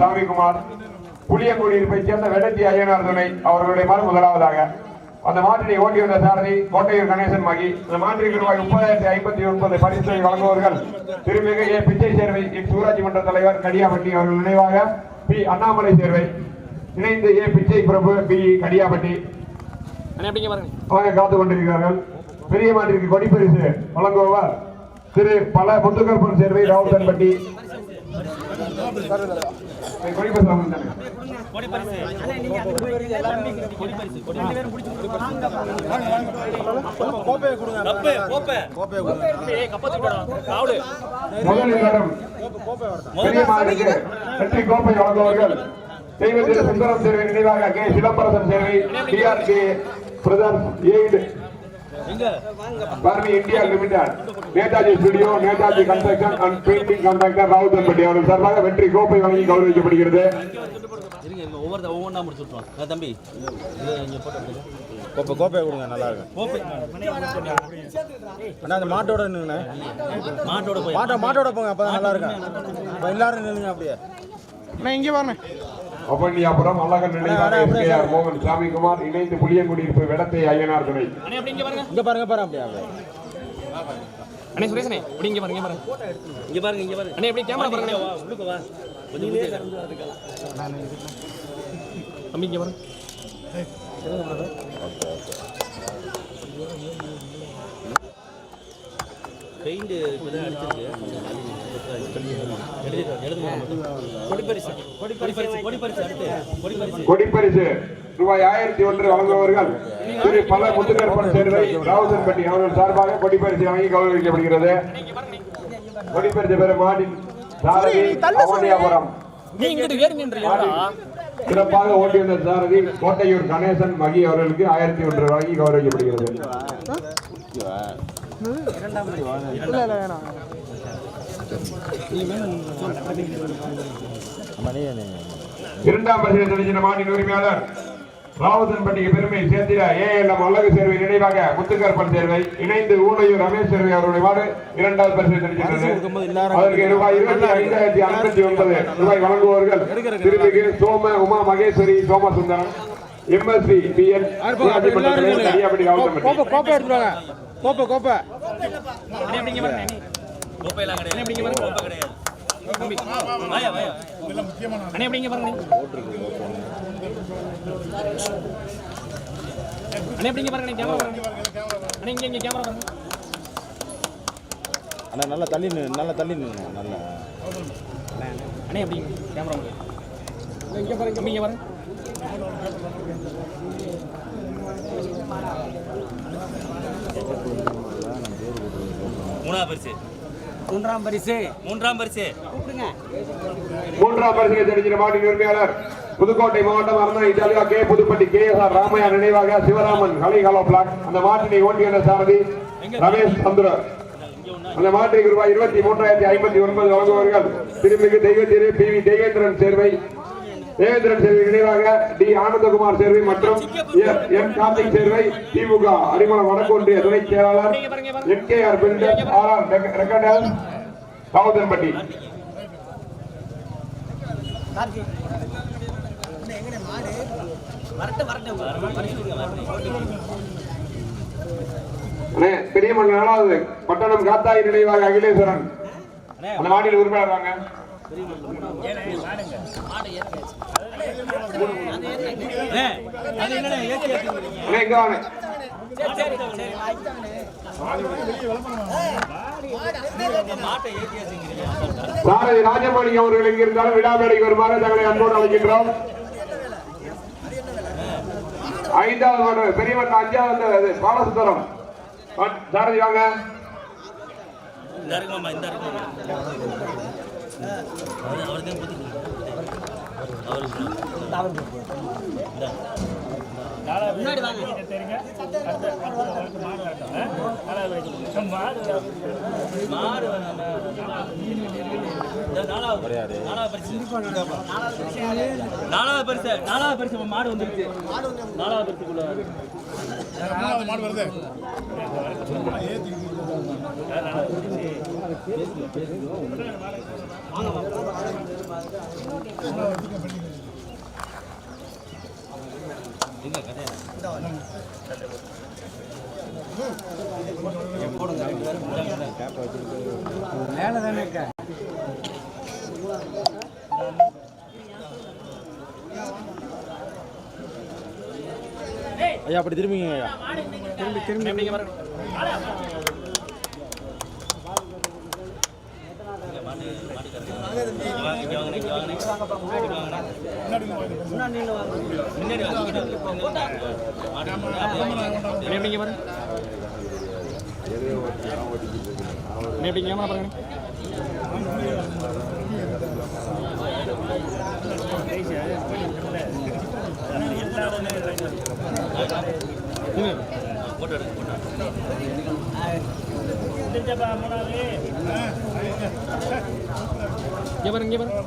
சாமிக்குமார் புளியங்குடியிருப்பை சேர்ந்த வெள்ளச்சி ஐயனார் துணை அவர்களுடைய மறு முதலாவதாக. அந்த மாற்றினை ஓட்டி வந்த சாரதி கோட்டையூர் கணேசன் மகி. அந்த மாட்டிற்கு ரூபாய் முப்பதாயிரத்தி ஐம்பத்தி ஒன்பது பரிசு வழங்குவவர்கள் திருமிகு ஏ. பிச்சை சேர்வை எக்ஸ் மன்ற தலைவர் கடியாபட்டி அவர்கள் நினைவாக பி. அண்ணாமலை சேர்வை. இணைந்து ஏ. பிச்சை பிரபு பி. கடியாபட்டி காத்து காத்துக் கொண்டிருக்கிறார்கள். பெரிய மாற்றிற்கு கொடிப்பரிசு வழங்குபவர் திரு. பல முத்துக்கற்பன் சேர்வை ராவுத்தன்பட்டி. வெற்றி கோப்பை வழங்குவார்கள் தெய்வத்திரு சுந்தரம் சேர்வை நினைவாக K. Silambarasan Servai TRK brothers barmy India limited. Netaji studio Netaji construction and painting contractor Ravuthanpatti அவர்கள் சார்பாக வெற்றி கோப்பை வழங்கி கௌரவிக்கப்படுகிறது. ஒவ்வொரு ஒவ்வொன்றா தம்பி இங்கே. கோப்பை கோப்பை கொடுங்க நல்லா இருக்கும். கோப்பை. அண்ணா அந்த மாட்டோட நின்னுங்க மாட்டோட போய். மாட்டை மாட்டோட போங்க அப்பதான் நல்லா இருக்கும். அப்ப எல்லாரும் நில்லுங்க அப்படியே. அவன்யாபுரம் அழகன் நினைவாக எஸ்கேஆர் மோகன் சாமிக்குமார் இணைந்து புளியங்குடியிருப்பு வெடத்தை ஐயனார் துணை. அண்ணே அப்படிங்க பாருங்க. இங்க பாருங்க பாருங்க அண்ணே சுரேஷனே இப்படி இங்க பாருங்க இங்க பாருங்க. இங்கே பாருங்க இங்கே பாருங்க. அண்ணே எப்படி கேமரா பாருங்க. வா உள்ளுக்கு வா. தம்பி இங்க பாருங்க. பெயிண்ட் இப்போதான் அடிச்சிருக்கு. கொடிப்பரிசு. ரூபாய் ஆயிரத்தி ஒன்று வழங்குபவர்கள் திரு பல முத்துக்கற்பன் சேர்வை ராவுதன்பட்டி அவர்கள் சார்பாக கொடிப்பரிசு வழங்கி கௌரவிக்கப்படுகிறது. கொடிப்பரிசு பெறும் சாரதி அவனியாபுரம். நின்றீங்களா சிறப்பாக ஓட்டி வந்த சாரதி கோட்டையூர் கணேசன் மகி அவர்களுக்கு ஆயிரத்தி ஒன்று வழங்கி கௌரவிக்கப்படுகிறது. இரண்டாம் பரிசு தெரிஞ்சின மாட்டின் உரிமையாளர் ராவுதன்பட்டிக்கு பெருமை சேர்த்திட ஏஎல்எம் அழகு சேர்வை நினைவாக முத்துக்கற்பன் சேர்வை இணைந்து ஊனையூர் ரமேஷ் சேர்வை அவருடைய மாடு இரண்டாவது பரிசு அதற்கு ரூபாய் இருபத்தி ஐந்தாயிரத்தி ஐம்பத்தி ஒன்பது ரூபாய் வழங்குபவர்கள் திருமிகு Soma Uma Maheswari Somasundaram MSP P N அடியாபடி Ravuthanpatti கோப்பை கோப்பை கோப்பையெல்லாம் கிடையாது. கோப்பை கிடையாது. அண்ணே அப்படிங்க பாருங்க அண்ணே. அப்படிங்க பாருங்க கேமரா பாருங்க. அண்ணே இங்க இங்க கேமரா பாருங்க. அண்ணா நல்லா தள்ளி நல்லா தள்ளி நின்னு நல்லா. அண்ணே அப்படிங்க கேமரா இங்க பாருங்க. இங்க பாருங்க. மூணாவது பரிசு. மூன்றாம் பரிசு. மூன்றாம் பரிசு. கூப்பிடுங்க. மூன்றாம் பரிசினை தெரிஞ்சின மாட்டின் உரிமையாளர். புதுக்கோட்டை மாவட்டம் அரணா Italia K Pudupatti K S R Ramaiah நினைவாக சிவராமன் கலிகாலோ பிளாக். அந்த மாட்டினை ஓட்டி வந்த சாரதி ரமேஷ் சந்திரர். அந்த மாட்டிற்கு ரூபாய் இருபத்தி மூன்றாயிரத்தி ஐம்பத்தி ஒன்பது வழங்குவார்கள் திருமிகு தெய்வத்திரு பி வி தெய்வேந்திரன் சேர்வை தேவேந்திரன் சேர்வை நினைவாக டி. ஆனந்தகுமார் சேர்வை மற்றும் எம். கார்த்திக் சேர்வை திமுக. அரிமளம் வடக்கு ஒன்றிய துணை செயலாளர் N K R builder R. R ரெக்கடல் சாவுதன்பட்டி பெரியமன் நாலாவது பட்டணம் காத்தாய் நினைவாக அகிலேஸ்வரன். அந்த மாடியில் உறுப்பினர் வாங்க. சாரதி ராஜமணி அவர்கள் இங்கிருந்தாலும் விழாமேடைக்கு வருமாறு தங்களை அன்போடு அழைக்கின்றோம். ஐந்தாவது பெரியவன் அஞ்சாவது பாலசுந்தரம். சாரதி வாங்க. இந்த இந்த நாலாவது நாலாவது பரிசு நாலாவது பரிசு மாடு வந்துருச்சு. நாலாவது பரிசுக்குள்ள. எங்க கதையா போடுங்க ரெண்டு ஐயா அப்படி திரும்பிங்க ஐயா அப்படியே வாங்க. எப்படிங்க பாருங்க எப்படிங்க. இங்கே பாருங்க இங்கே பாருங்க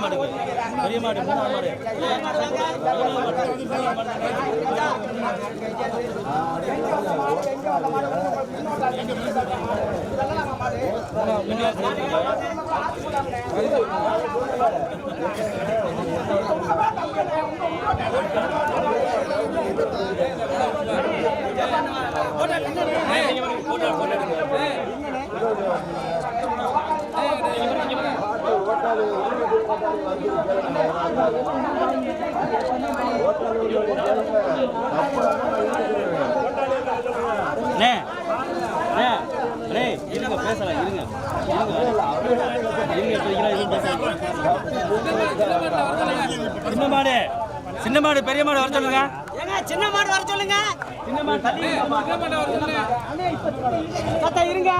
மாடு பெரிய மாடு மூணாம் மாடு மாடு. போட்டோ போட்டோ எடுங்க. அண்ணே அண்ணே அண்ணே இருங்க பேசலாம் இருங்க. சின்ன மாடு. சின்ன மாடு பெரிய மாடு வர சொல்லுங்க. சின்ன மாடு வர சொல்லுங்க. சின்ன மாடு தள்ளி தாத்தா இருங்க.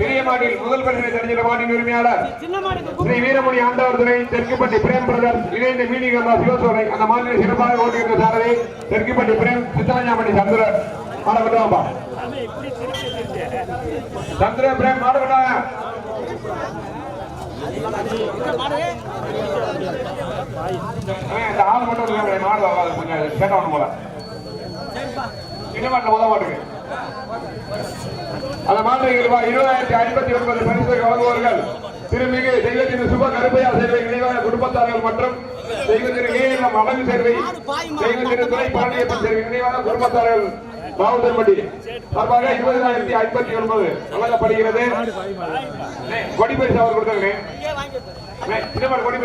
பெரிய மாட்டில் முதல் பரிசனை தெரிஞ்சிட மாட்டின் உரிமையாளர் ஸ்ரீ வீரமணி ஆண்டவர் துறை தெற்குப்பட்டி பிரேம் பிரதர்ஸ் இணைந்த மீனிகந்தா சிவசோலை. அந்த மாதிரி சிறப்பாக ஓட்டியிருந்த சாரதி தெற்குப்பட்டி பிரேம் சித்தரஞ்சாமணி சந்திரன் மாட விட்டுவாப்பா சந்திர பிரேம் மாடுகடா இந்த ஆள் மட்டும் இருக்காங்க மாடு வராது கொஞ்சம் கேட்ட ஒன்று போல. சின்ன மாட்டில் முத மாட்டுக்கு. அந்த மாட்டுக்கு ரூபாய் இருபதாயிரத்தி ஐம்பத்தி ஒன்பது பரிசு வழங்குவார்கள் திருமிகு தெய்வத்தின் சுப கருப்பையா சேவை நினைவாக குடும்பத்தார்கள் மற்றும் தெய்வத்தின் மடங்கு அழகு சேர்வை தெய்வத்தின் துறை பழனியப்பன் சேவை நினைவாக குடும்பத்தார்கள். மாவுதன்பட்டி சார்பாக இருபதாயிரத்தி ஐம்பத்தி ஒன்பது வழங்கப்படுகிறது. கொடிபரிசு அவர் கொடுத்தாங்க சின்னமாடு கொடி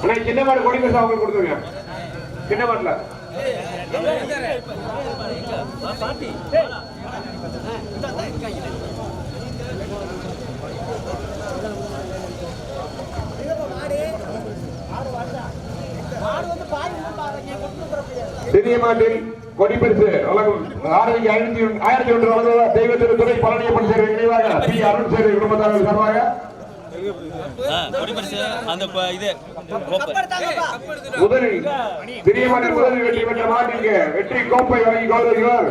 அண்ணே சின்னமாடு கொடி பரிசு அவங்க கொடுத்துருங்க சின்னமாட்டில் சிறிய மாட்டில் கொடிப்பரிசு ஆயிரத்தி ஆயிரத்தி ஒன்று வழங்குவதார் தெய்வ திருத்துறை பழனியப்பன் சேர்வை நினைவாக பி அருண் சேர்வை குடும்பத்தார்கள் சார்பாக. முதலில் மாட்டில் முதலில் வெற்றி பெற்ற மாட்டிற்கு வெற்றி கோப்பை வழங்கி கௌரவிக்கிறார்.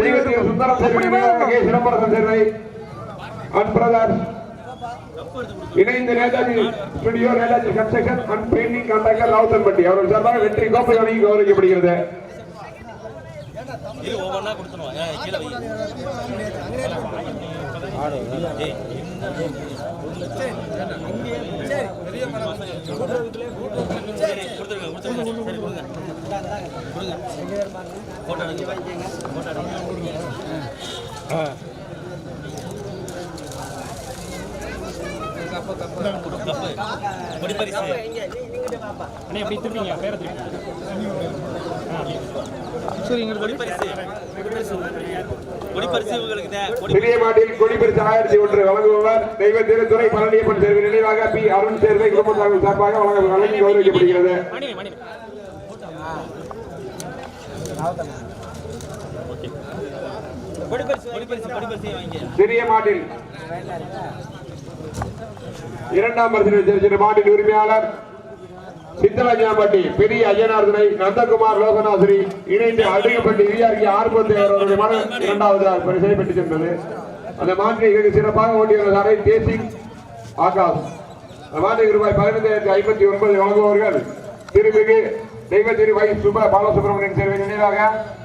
தெய்வத்தின் சுந்தரம் சேர்வை நினைவாக K. Chidambaram Servai and brothers இணைந்த Netaji studio Netaji construction and painting contractor Ravuthanpatti. அவர்கள் சார்பாக வெற்றி கோப்பை வழங்கி கௌரவிக்கப்படுகிறது. இது ஒவ்வொன்றா கொடுத்துருவோம் ஏன் கீழே வை ஏய், சரி கொடுத்துருங்க கொடுத்துருங்க சரி கொடுங்க கொடுங்க போட்டோ எடுங்க போட்டோ எடுங்க கப்பு கொடி பரிசு அண்ணே எப்படி திரும்பிங்க பேரை திருப்பி கொடி பரிசு கொடி பரிசு ஆயிரத்தி ஒன்று வழங்குபவர் தெய்வ திருத்துறை பழனியப்பன் தேர்வு நினைவாக பி அருண் சேர்வை குடும்பத்தார்கள் சார்பாக வழங்கி கௌரவிக்கப்படுகிறது. சிறிய மாட்டில் இரண்டாம் பரிசினை மாட்டின் உரிமையாளர் சித்தராஜாம்பட்டி பெரிய ஐயனார்துணை நந்தகுமார் லோகநாதரி இணைந்து அடிக்கப்பட்டி விஆர்கி ஆர்வத்தை அவர்களுடைய மன இரண்டாவது பரிசை பெற்றுச் சென்றது. அந்த மாட்டினை வெகு சிறப்பாக ஓட்டியுள்ள சாரை தேசிங் ஆகாஷ். அந்த மாட்டுக்கு ரூபாய் பதினைந்தாயிரத்தி ஐம்பத்தி ஒன்பது வழங்குபவர்கள் திருமிகு தெய்வத்திரு வை சுப பாலசுப்ரமணியன் சேர்வை நினைவாக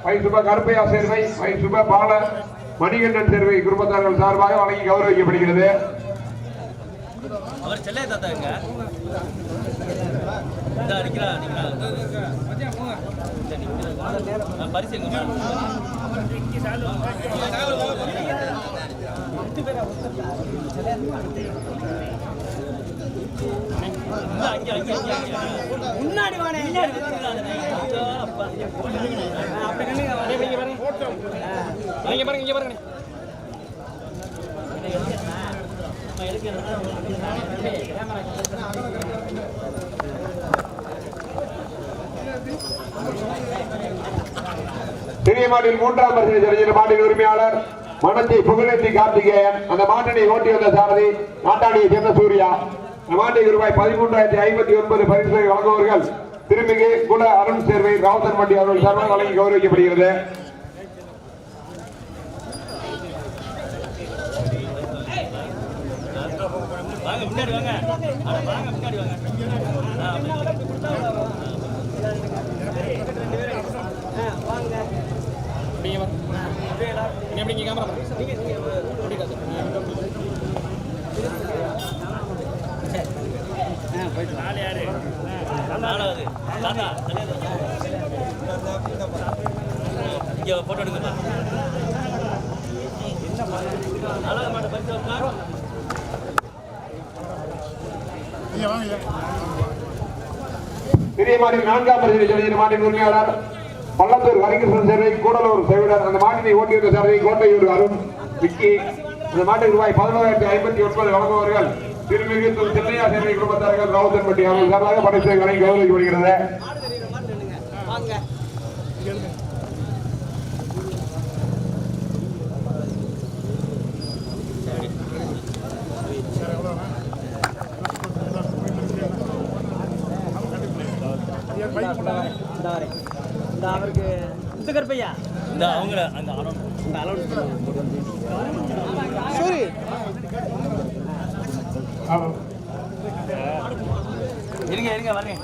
வை சுப கருப்பையா சேர்வை வை சுப பால மணிகண்டன் சேர்வை குடும்பத்தார்கள் சார்பாக வழங்கி கௌரவிக்கப்படுகிறது. அவர் செல்லைய தாத்தா எங்க இதா நிக்கிறா நிக்கிறா பரிசு எங்க. முன்னாடி இங்க பாருங்க இங்க பாருங்க. பெரிய மாட்டில் மூன்றாம் பரிசனை தெரிவித்த மாட்டின் உரிமையாளர் மனத்தை புகழேற்றி கார்த்திகேயன். அந்த மாட்டினை ஓட்டி வந்த சாரதி நாட்டாணியை சேர்ந்த சூர்யா. அந்த மாட்டுக்கு ரூபாய் பதிமூன்றாயிரத்தி ஐம்பத்தி ஒன்பது பரிசுகளை வழங்குவவர்கள் திருமிகு குல அருண் சேர்வை ராவுத்தன் மண்டி அவர்கள் சார்பாக வழங்கி கௌரவிக்கப்படுகிறது வாங்க முன்னாடி வாங்க வாங்க முன்னாடி வாங்க எப்படி கேமரா அப்படி காத்து நாலாவது தாத்தா. இங்க போட்டோ எடுங்கப்பா நாலாவது மாட்டை பரிசு பெரிய சிறிய நான்காம் பரிசனை தெரிவித்த மாட்டின் உரிமையாளர் பள்ளத்தூர் வரிகிருஷ்ணன் சேவை கூடலூர் சேவையாளர் அந்த மாட்டினை ஓட்டியிருந்த சேவை கோட்டையூர் அருண் விக்கி அந்த மாட்டுக்கு ரூபாய் பதினோராயிரத்தி ஐம்பத்தி ஒன்பது வழங்குபவர்கள் திருமிகு சென்னையா சேவை குடும்பத்தார்கள் ராவுத்தன்பட்டி அவர்கள் சார்பாக பரிசுகளை வழங்கி கௌரவிக்கப்படுகிறது மாடு தெரியுற மாடு நின்னுங்க வாங்க இந்த அவருக்கு இந்த கருப்பையா இந்த அவங்கள அந்த இந்த அலௌன்ஸ் இருங்க இருங்க வரேன்.